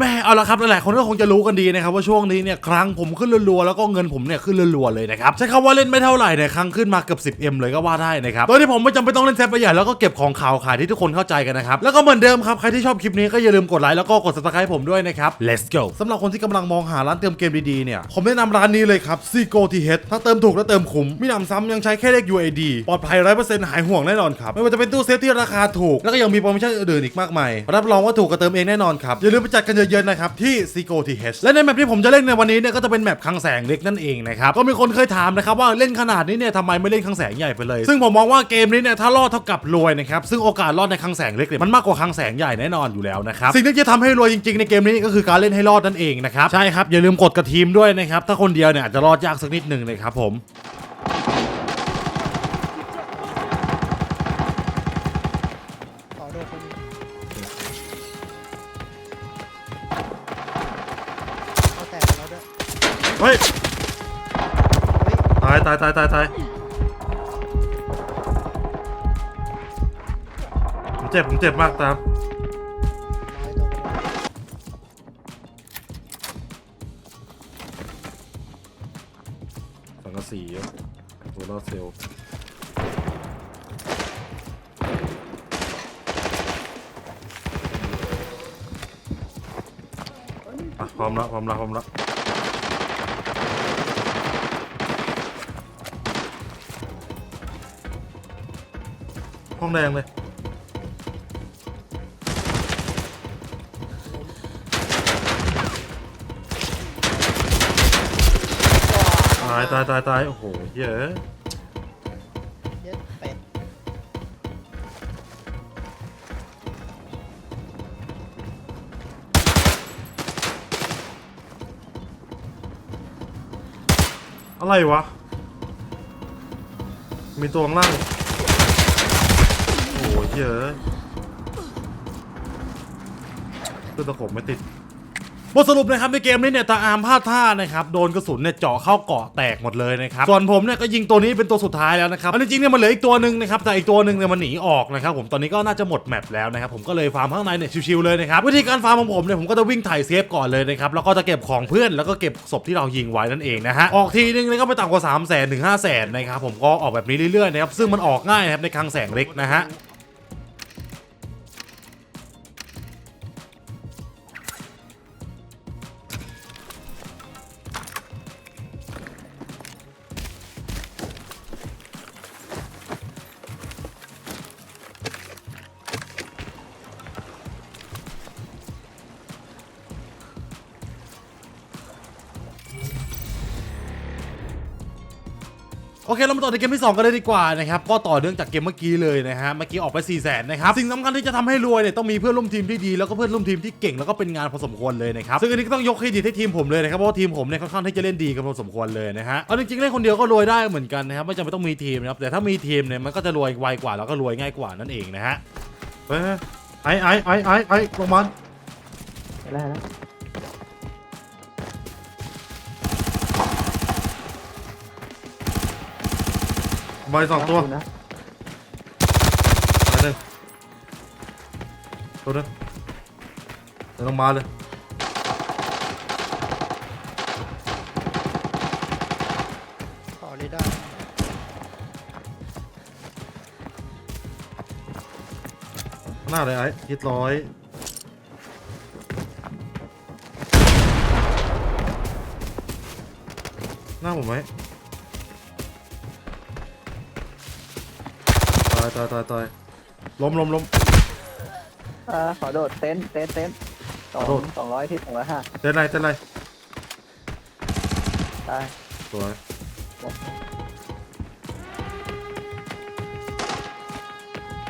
แม่เอาละครับหลายๆคนก็คงจะรู้กันดีนะครับว่าช่วงนี้เนี่ยครั้งผมขึ้นรัวๆแล้วก็เงินผมเนี่ยขึ้นรัวๆเลยนะครับใช้คำว่าเล่นไม่เท่าไหร่เนี่ยครั้งขึ้นมาเกือบ 10M เลยก็ว่าได้นะครับโดยที่ผมไม่จำเป็นต้องเล่นแซปไปใหญ่แล้วก็เก็บของข่าวขายที่ทุกคนเข้าใจกันนะครับแล้วก็เหมือนเดิมครับใครที่ชอบคลิปนี้ก็อย่าลืมกดไลค์แล้วก็กด subscribe ผมด้วยนะครับ let's go สำหรับคนที่กำลังมองหาร้านเติมเกมดีๆเนี่ยผมแนะนำร้านนี้เลยครับ c g o t h ถ้าเติมถูกและเติมคุ้มมีหนำซ้ำยังใช้แค่เลข UID ปลอดภัย100%หายห่วงแน่นอนครับไม่ว่าจะเป็นตู้เซฟที่ราคาถูกแล้วก็ยังมีโปรโมชั่นอื่นๆอีกมากมายรับรองว่าถูกกว่าเติมเองแน่นอนครับอย่าลืมไปจัดกันเยอะๆนะครับที่ c g o t h และในแมปที่ผมจะเล่นในวันนี้เนี่ยก็จะเป็นแมปคังแสงเล็กนั่นเองนะครับก็มีคนเคยถามนะครับว่าเล่นขนาดนี้เนี่ยทำไมไม่เล่นคังแสงใหญ่ไปเลย ซึ่งผมมองว่าเกมนี้เนี่ยถ้ารอดเท่ากับรวยนะครับซึ่งโอกาสรอดในคังแสงเล็กเนี่ยมันมากกว่าคังแสงใหญ่แน่นอนอยู่แล้วนะครับสิ่งที่จะทำให้รวยจริงๆในเกมนี้ก็คือการเล่นให้รอดนั่นเองนะครับใช่ครับอย่าลืมกดกับทีมด้วยนะครับถ้าคนเดียวเนี่ยอาจจะรอดยากสักนิดหนึ่งนะครับผม เฮ้ยตายตายตายตายตายผมเจ็บผมเจ็บมากตามสังกะสีโซล่าเซลล์อะพร้อมแล้วพร้อมแล้วพร้อมแล้ว ห้องแดงเลย ตายตายตายตายโอ้โหเยอะเย็ดเป็ดอะไรวะ มีตัวข้างล่าง โอ้โหเยอะคือตะขบไม่ติดบทสรุปนะครับในเกมนี้เนี่ยตาอามพลาดท่านะครับโดนกระสุนเนี่ยเจาะเข้าเกาะแตกหมดเลยนะครับส่วนผมเนี่ยก็ยิงตัวนี้เป็นตัวสุดท้ายแล้วนะครับอันจริงๆเนี่ยมันเหลืออีกตัวหนึ่งนะครับแต่อีกตัวหนึ่งเนี่ยมันหนีออกนะครับผมตอนนี้ก็น่าจะหมดแมปแล้วนะครับผมก็เลยฟาร์มข้างในเนี่ยชิวๆเลยนะครับวิธีการฟาร์มของผมเนี่ยผมก็จะวิ่งไถ่เซฟก่อนเลยนะครับแล้วก็จะเก็บของเพื่อนแล้วก็เก็บศพที่เรายิงไว้นั่นเองนะฮะออกทีนึงเนี่ยก็ไปต่ำกว่า3 0 0 0 0 0ถึง5 0 0 0 0นะครับผมก็ออกแบบนี้เรื่อยๆนะครับซึ่งมันออกง่ายนะครับในคลังแสงเล็กนะฮะ โอเคเรามาต่อในเกมที่ 2 กันเลยดีกว่านะครับก็ต่อเนื่องจากเกมเมื่อกี้เลยนะฮะเมื่อกี้ออกไป4 0 0 0 0นนะครับสิ่งสำคัญที่จะทำให้รวยเนี่ยต้องมีเพื่อนร่วมทีมที่ดีแล้วก็เพื่อนร่วมทีมที่เก่งแล้วก็เป็นงานพอสมควรเลยนะครับซึ่งอันนี้ก็ต้องยกเครดิตให้ทีมผมเลยนะครับเพราะว่าทีมผมเนี่ยค่อนข้างที่จะเล่นดีกันพอสมควรเลยนะฮะเอาจริงๆเล่นคนเดียวก็รวยได้เหมือนกันนะครับไม่จำเป็นต้องมีทีมนะครับแต่ถ้ามีทีมเนี่ยมันก็จะรวยไวกว่าแล้วก็รวยง่ายกว่านั่นเองนะฮะไอ้ไอ้ไอ้ไอ้ไอ้ลงมาได้แล้ว ใบสองตัวนะมาหนึ่งตัวหนึงเดี๋ยวลงมาเลยขอเรดาร์ข้างหน้าเลยไอ้ฮิตร้อยหน้าผมไหม ตายตายตายตายล้มล้มล้ม อ่าขอโดดเต็นท์เต็นท์เต็นท์สองขอโดด สองร้อยที่สองร้อยห้าเต้นไรเต้นไรได้สวย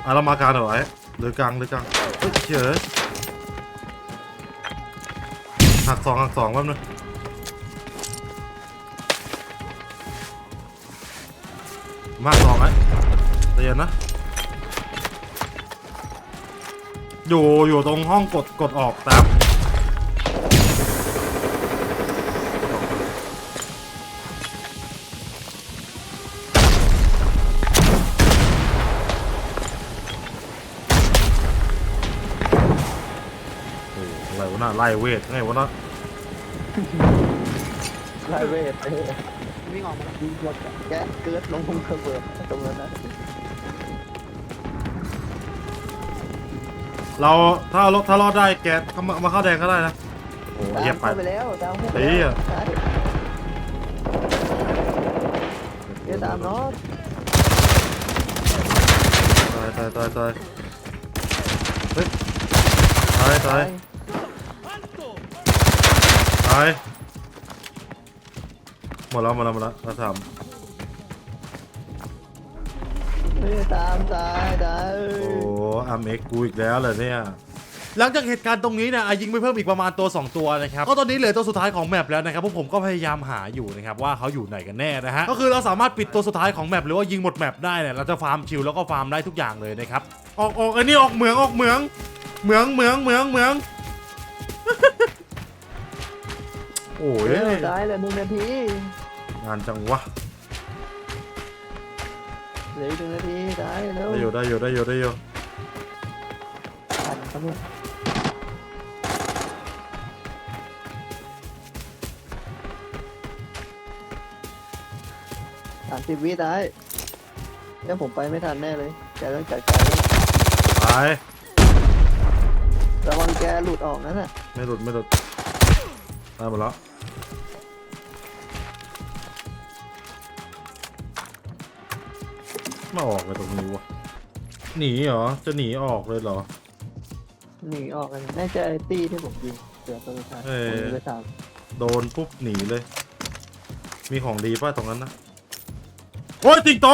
อะเรามากลางเหรอไอ้หรือกลางหรือกลางเฮ้ยเฉยหักสองหักสองแป๊บนึงมากสองไอ้ใจเย็นนะ อยู่อยู่ตรงห้องกดกดออกตามโอ้อะไรวะน่ะไล่เวทไงวะเนาะไล่เวทวิ่งออกมาแล้วยิงหมดแกเกิดลงพุงระเบิดตรงนั้นนะ เราถ้าเราถ้ารอดได้แกเข้ามามาเข้าแดงก็ได้นะโอ้เหยียบไป ตามเข้าไปแล้วตามเข้าไปเฮ้ย แล้วใช่เดี๋ยวตามเนาะตายตายตายตายเฮ้ยตายตายตายหมดแล้วหมดแล้วหมดแล้วเราทำเฮ้ยตามตายตายโอ้ อาร์มเอ็กกูอีกแล้วเหรอเนี่ยหลังจากเหตุการณ์ตรงนี้เนี่ยอายิงไปเพิ่มอีกประมาณตัว 2 ตัวนะครับก็ตอนนี้เหลือตัวสุดท้ายของแมปแล้วนะครับพวกผมก็พยายามหาอยู่นะครับว่าเขาอยู่ไหนกันแน่นะฮะก็คือเราสามารถปิดตัวสุดท้ายของแมปหรือว่ายิงหมดแมปได้เนี่ยเราจะฟาร์มชิลแล้วก็ฟาร์มได้ทุกอย่างเลยนะครับออกออกไอ้นี่ออกเหมืองออกเหมืองเหมืองเหมืองเหมืองเหมืองโอ้ยเฮ้ยตายเหลยหนึ่งนาทีงานจังวะเหลืออีกหนึ่งนาทีตายเร็วได้อยู่ได้อยู่ได้อยู่ได้อยู่ทัน ครับเนี่ยสามสิบวิตายเนี่ยผมไปไม่ทันแน่เลย แกต้องจัดการแล้วตายระวังแกหลุดออกนั่นน่ะไม่หลุดไม่หลุดตายหมดแล้วไม่ออกเลยตรงนี้วะหนีเหรอ จะหนีออกเลยเหรอ หนีออกกันน่าจะไอ้ตี้ที่ผมยิงเสือตัวสุดท้ายเออ ผมยิงไปสามโดนปุ๊บหนีเลย มีของดีป่ะตรงนั้นนะโอ้ยติงโต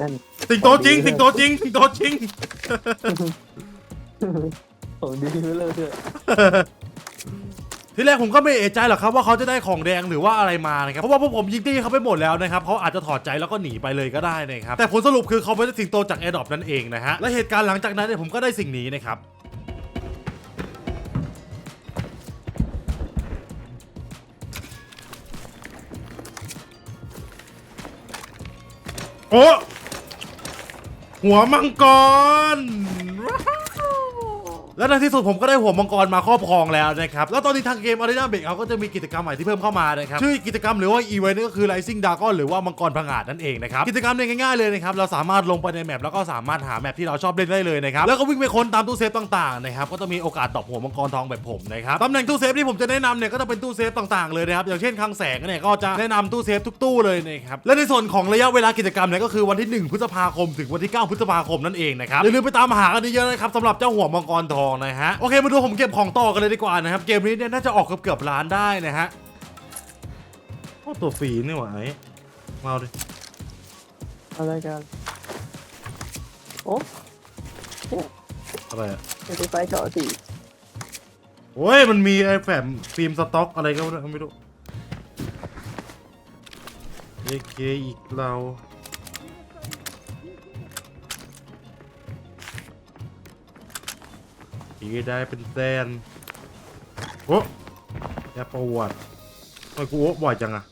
นั่นติงโตจริงติงโตจริงติงโตจริง ผมดีไปเลยเถอะ ทีแรกผมก็ไม่เอะใจหรอกครับว่าเขาจะได้ของแดงหรือว่าอะไรมานะครับเพราะว่าพวกผมยิงตี้เขาไปหมดแล้วนะครับเขาอาจจะถอดใจแล้วก็หนีไปเลยก็ได้นะครับแต่ผลสรุปคือเขาไม่ได้สิงโตจากแอร์ดอปนั่นเองนะฮะและเหตุการณ์หลังจากนั้นเนี่ยผมก็ได้สิ่งนี้นะครับโอ้หัวมังกร และในที่สุดผมก็ได้หัวมังกรมาครอบครองแล้วนะครับ แล้วตอนนี้ทางเกม Arena Break เขาก็จะมีกิจกรรมใหม่ที่เพิ่มเข้ามานะครับชื่อกิจกรรมหรือว่าอีเวนต์ก็คือ Rising Dragon หรือว่ามังกรผงาดนั่นเองนะครับกิจกรรมเนี่ยง่ายๆเลยนะครับเราสามารถลงไปในแมปแล้วก็สามารถหาแมปที่เราชอบเล่นได้เลยนะครับแล้วก็วิ่งไปค้นตามตู้เซฟต่างๆนะครับก็จะมีโอกาสตอบหัวมังกรทองแบบผมนะครับตำแหน่งตู้เซฟที่ผมจะแนะนำเนี่ยก็จะเป็นตู้เซฟต่างๆเลยนะครับอย่างเช่นคลังแสงเนี่ยก็จะแนะนำตู้เซฟทุกตู้เลยนะครับและในส่วนของระยะเวลากิจกรรมเนี่ยก็คือวันที่ 1 พฤษภาคม ถึงวันที่ 9 พฤษภาคมนั่นเองนะครับอย่าลืมไปตามหากันเยอะๆนะครับสำหรับเจ้าหัวมังกรทองนะฮะโอเคมาดูผมเก็บของต่อกันเลยดีกว่านะครับเกมนี้เนี่ยน่าจะออกเกือบเกือบๆล้านได้นะฮะโอ้ตัวฟรีนี่หว่าไอ้มาเอาดิอะไรกันโอ้อะไรอะไม่ได้ไฟเจาะสี่โอ้ยมันมีไอ้แผ่นฟิล์มสต็อกอะไรก็ไม่รู้เอเคอีกเรา อีกได้เป็นแสนโอ้แอปประวัติทำไมกูโอ้บ่อยจังอะ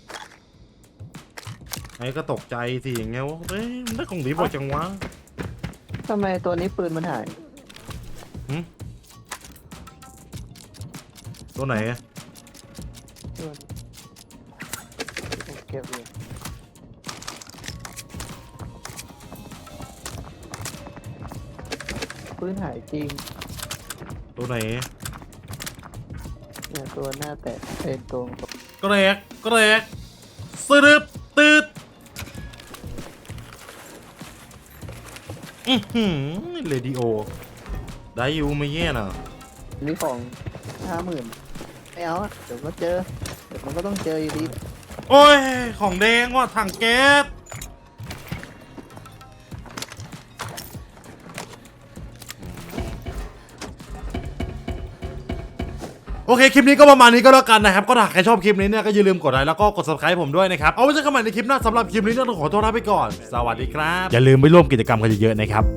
ไอ้ก็ตกใจสิอย่างเงี้ยวะเอ้ยมันได้ของดีบ่อยจังวะทำไมตัวนี้ปืนมันหาย ตัวไหนอะตัวนี้ผมเก็บเลยปืนหายจริง ตัวไหนเนี่ยตัวหน้าแตะเป็นตรงกระแรกกระแรกสรึบตืดอือหือเรดิโอ ได้อยู่ไม่แย่น่ะนี่ของห้าหมื่นไม่เอาอะเดี๋ยวก็เจอ เดี๋ยวมันก็ต้องเจออยู่ดี โอ้ย ของแดงว่ะถังแก๊ส โอเคคลิปนี้ก็ประมาณนี้ก็แล้วกันนะครับก็ถ้าใครชอบคลิปนี้เนี่ยก็อย่าลืมกดไลค์แล้วก็กด subscribe ผมด้วยนะครับเอาไว้เจอกันใหม่ในคลิปหน้าสำหรับคลิปนี้ต้องขอตัวลาไปก่อน สวัสดีครับ อย่าลืมไปร่วมกิจกรรมกันเยอะๆนะครับ